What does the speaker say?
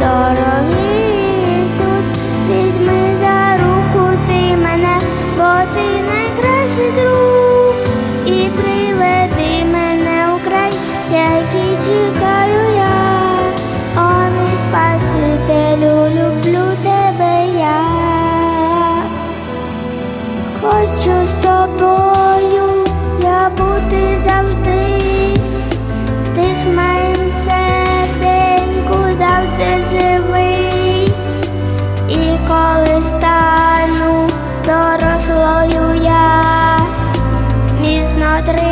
дорогий візьми за руку ти мене, бо ти найкращий друг, і приведи мене у край, який чекаю я, о Спасителю, люблю тебе я, хочу з тобою. смотри.